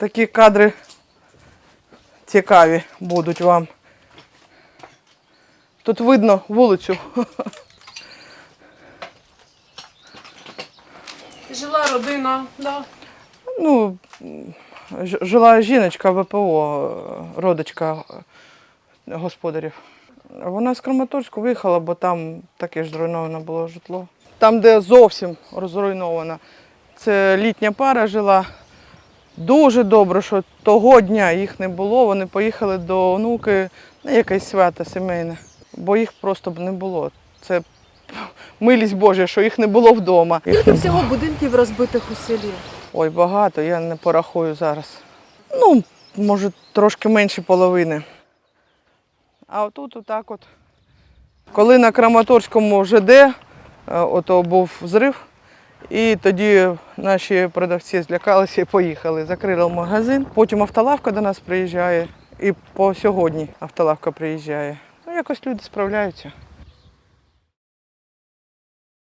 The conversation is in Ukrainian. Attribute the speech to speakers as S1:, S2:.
S1: Такі кадри цікаві будуть вам. Тут видно вулицю.
S2: Жила родина, да.
S1: Ну, жила жіночка ВПО, родичка господарів. Вона з Краматорську виїхала, бо там таке ж зруйноване було житло. Там, де зовсім розруйновано, це літня пара жила. Дуже добре, що того дня їх не було. Вони поїхали до онуки на якесь свято сімейне, бо їх просто б не було. Це милість Божа, що їх не було вдома.
S2: Скільки всього будинків розбитих у селі?
S1: Ой, багато, я не порахую зараз. Ну, може, трошки менше половини. А отут отак от. Коли на Краматорському ЖД е, ото був взрив, і тоді наші продавці злякалися і поїхали. Закрили магазин. Потім автолавка до нас приїжджає. І по сьогодні автолавка приїжджає. Ну, якось люди справляються.